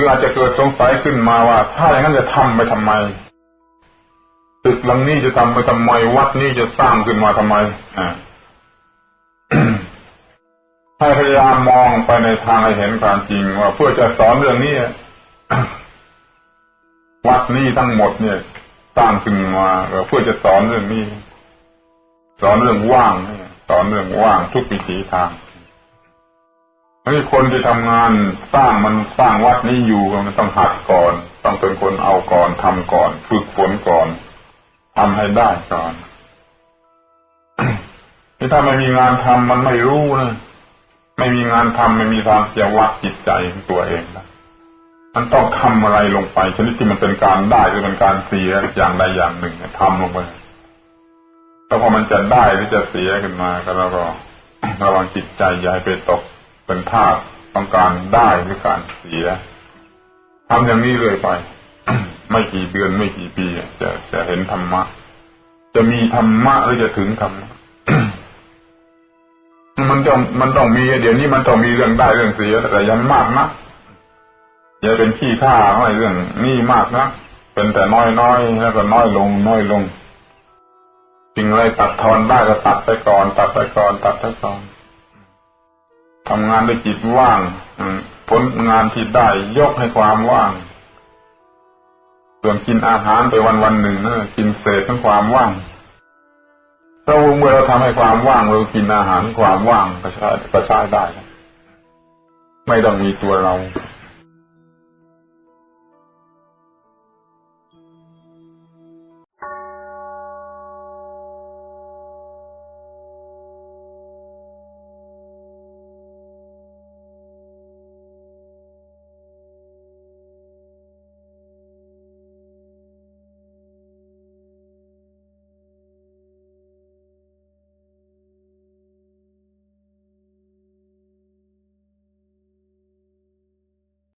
คืออาจจะเกิดสงสัยขึ้นมาว่า ถ้าอย่างนั้นจะทำไปทำไมตึกหลังนี้จะทำไปทำไม วัดนี้จะสร้างขึ้นมาทำไมอ่าให้พยายามมองไปในทางให้เห็นความจริงว่าเพื่อจะสอนเรื่องนี้วัดนี้ทั้งหมดเนี่ยสร้างขึ้นมาเพื่อจะสอนเรื่องนี้ สอนเรื่องว่างสอนเรื่องว่างทุกวิถีทาง นี่คนที่ทำงานสร้างมันสร้างวัดนี้อยู่มันต้องหัดก่อน ต้องเป็นคนเอาก่อนทำก่อน ฝึกฝนก่อนทำให้ได้ก่อนที่ถ้าไม่มีงานทำมันไม่รู้นะไม่มีงานทำไม่มีทางจะวัดจิตใจของตัวเองนะมันต้องทำอะไรลงไปชนิดที่มันเป็นการได้หรือเป็นการเสียอย่างใดอย่างหนึ่งทำลงไปแล้วพอมันจะได้หรือจะเสียขึ้นมาก็แล้วก็ระวังจิตใจอย่าให้ไปตก เป็นธาตุต้องการได้หรือการเสียทำอย่างนี้เลยไป ไม่กี่เดือนไม่กี่ปีจะจะเห็นธรรมะ จะมีธรรมะหรือจะถึงธรรมะมันต้องมันต้องมีเดี๋ยวนี้มันต้องมีเรื่องได้เรื่องเสียแต่ยังมากนะอย่าเป็นขี้ข้าอะไม่เรื่องนี่มากนะเป็นแต่น้อยน้อยแล้วก็น้อยลง น้อยลงสิ่งอะไรตัดทอนได้ก็ตัดไปก่อน ตัดไปก่อน ตัดไปก่อน ทำงานด้วยจิตว่างผลงานที่ได้ยกให้ความว่าง ส่วนกินอาหารไปวันวันหนึ่งนะกินเศษของความว่างถ้าเมื่อเราทำให้ความว่างเรากินอาหารความว่างก็ใช้ก็ใช้ได้ ไม่ต้องมีตัวเรา